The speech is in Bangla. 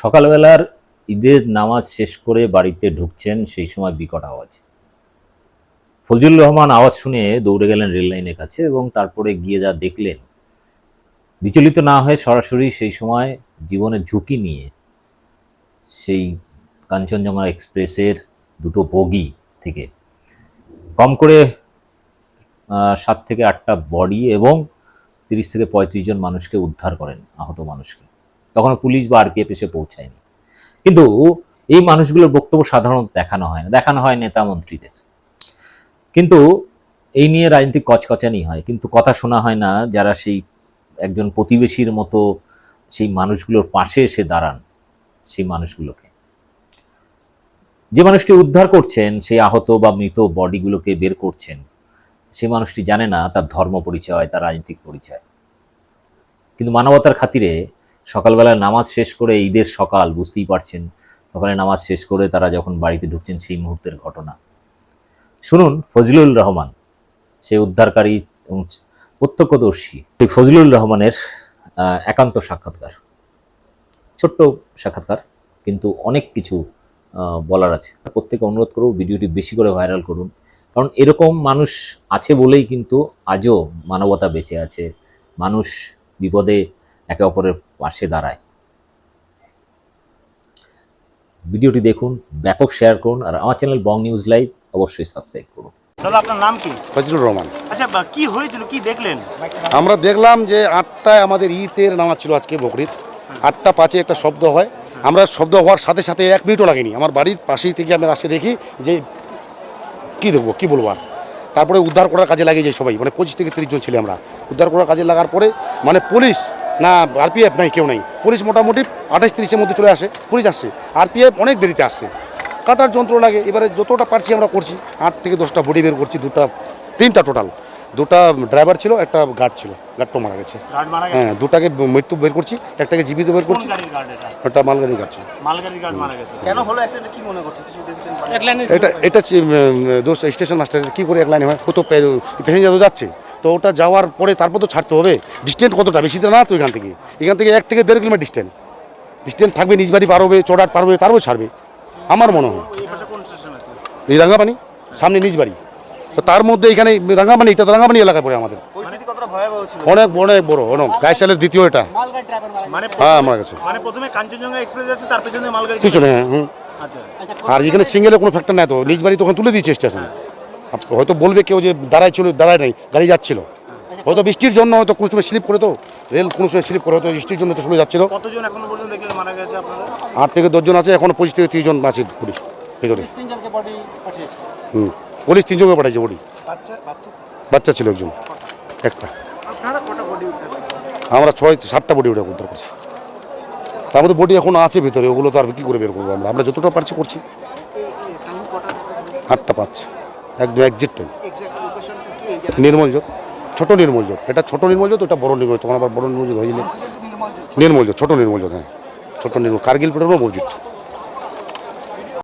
সকালবেলার ঈদের নামাজ শেষ করে বাড়িতে ঢুকছেন, সেই সময় বিকট আওয়াজ। ফজলুর রহমান আওয়াজ শুনে দৌড়ে গেলেন রেল লাইনের কাছে এবং তারপরে গিয়ে যা দেখলেন, বিচলিত না হয়ে সরাসরি সেই সময় জীবনের ঝুঁকি নিয়ে সেই কাঞ্চনজঙ্ঘা এক্সপ্রেসের দুটো বগি থেকে কম করে সাত থেকে আটটা বডি এবং তিরিশ থেকে পঁয়ত্রিশ জন মানুষকে উদ্ধার করেন আহত মানুষকে। তখন পুলিশ বা আরপিএফ এসে পৌঁছায়নি। কিন্তু এই মানুষগুলোর বক্তব্য সাধারণত দেখানো হয় না, দেখানো হয় নেতা মন্ত্রীদের। কিন্তু এই নিয়ে রাজনৈতিক কচকচানি হয়, কিন্তু কথা শোনা হয় না যারা সেই একজন প্রতিবেশীর মতো সেই মানুষগুলোর পাশে এসে দাঁড়ান সেই মানুষগুলোকে। যে মানুষটি উদ্ধার করছেন সেই আহত বা মৃত বডিগুলোকে বের করছেন সেই মানুষটি জানে না তার ধর্ম পরিচয়, তার রাজনৈতিক পরিচয়। কিন্তু মানবতার খাতিরে সকালবেলা নামাজ শেষ করে ঈদের সকাল, বুঝতেই পারছেন। সকালে নামাজ শেষ করে তারা যখন বাড়িতে ঢুকছেন, সেই মুহূর্তের ঘটনা। শুনুন ফজলুল রহমান, সে উদ্ধারকারী এবং প্রত্যক্ষদর্শী। সেই ফজলুল রহমানের একান্ত সাক্ষাৎকার। ছোট্ট সাক্ষাৎকার, কিন্তু অনেক কিছু বলার আছে। প্রত্যেকে অনুরোধ করব ভিডিওটি বেশি করে ভাইরাল করুন। কারণ এরকম মানুষ আছে বলেই কিন্তু আজও মানবতা বেঁচে আছে। মানুষ বিপদে একে অপরের পাশে দাঁড়ায়। ভিডিওটি দেখুন ব্যাপক শেয়ার করুন আর আমার চ্যানেল বং নিউজ লাইভ অবশ্যই সাবস্ক্রাইব করুন। দাদা আপনার নাম কি? ফজলুর রহমান। আচ্ছা কি হয়েছিল কি দেখলেন? আমরা দেখলাম যে আটটায় আমাদের ঈদের নামাজ ছিল আজকে বকরিদ আটটা পাঁচে একটা শব্দ হয়। আমরা শব্দ হওয়ার সাথে সাথে এক মিনিটও লাগেনি। আমার বাড়ির পাশেই থেকে আমরা আসে দেখি যে কী দেখব কী বলব আর? তারপরে উদ্ধার করার কাজে লাগিয়ে যাই সবাই। মানে পঁচিশ থেকে তিরিশ জন ছেলে আমরা। উদ্ধার করার কাজে লাগার পরে মানে পুলিশ না আরপিএফ নাই কেউ নাই। পুলিশ মোটামুটি আঠাশ তিরিশের মধ্যে চলে আসে পুলিশ আসছে। আরপিএফ অনেক দেরিতে আসছে। কাটার যন্ত্র লাগে এবারে যতটা পারছি আমরা করছি আট থেকে দশটা বডি বের করছি দুটা তিনটা টোটাল দুটা ড্রাইভার ছিল একটা গার্ড ছিল গার্ডটা মারা গেছে। গার্ড মারা গেছে? হ্যাঁ দুটাকে মৃত্যু বের করছি একটাকে জীবিত বের করছি একটা মালগাড়ি গার্ড ছিল। মালগাড়ির গার্ড মারা গেছে। কেন হলো অ্যাক্সিডেন্ট কি মনে করছে? কিছু দেখছেন এটা এটা দোষ স্টেশন মাস্টারের কী করে এক লাইনে হয়? কত প্যাসেঞ্জার তো যাচ্ছে। তো ওটা যাওয়ার পরে তারপর তো ছাড়তে হবে। ডিস্টেন্স কতটা? বেশি না তো এখান থেকে। এখান থেকে এক থেকে দেড় কিলোমিটার ডিস্টেন্স ডিস্টেন্স থাকবে নিজ বাড়ি পার হবে চড়াট পার হবে তারপর ছাড়বে। আমার মনে হয়। এই পাশে কোন স্টেশন আছে এই রাঙ্গাপানি? সামনে নিজ বাড়ি। তো তার মধ্যে এখানে রাঙ্গাপানি এটা তো রাঙ্গাপানি এলাকা পড়ে আমাদের। অনেক অনেক বড় অনেক। গাইসালের দ্বিতীয় এটা। মানে হ্যাঁ মারা গেছে। মানে প্রথমে কাঞ্চনজঙ্ঘা এক্সপ্রেস আছে তার পেছনে মালগাড়ি কিছু নেই হুম। আচ্ছা। আর এখানে সিঙ্গেলে কোনো ফ্যাক্টর নাই তো। নিজ বাড়ি তখন তুলে দিয়েছে স্টেশনে হয়তো বলবে কেউ যে দাঁড়ায় ছিল দাঁড়ায় নাই গাড়ি যাচ্ছিল। হয়তো বৃষ্টির জন্য হয়তো কোনো সময় স্লিপ করে তো রেল কোনো সময় স্লিপ করে হয়তো বৃষ্টির জন্য তো চলে যাচ্ছিল। আট থেকে দশজন আছে এখন পঁচিশ থেকে তিরিশ জন আছে পুলিশ ভেতরে। হুম পুলিশ তিনজনকে পাঠাইছে বডি বাচ্চা ছিল একজন একটা? আমরা ছয় সাতটা বডি ওটা উদ্ধার করছি। তার মধ্যে বডি এখন আছে ভিতরে ওগুলো তো আর কী করে বের করব আমরা? আমরা যতটা পারছি করছি। আটটা পাঁচ। একদম একজিট নির্মল জোট। ছোটো নির্মল জোট। এটা ছোটো নির্মল জোট ওটা বড় নির্মল তখন আবার বড় নির্মল জোট হয়নি। নির্মল জোট। ছোটো নির্মল জোট হ্যাঁ। ছোটো নির্মল কার্গিল পেট্রোল মসজিদ।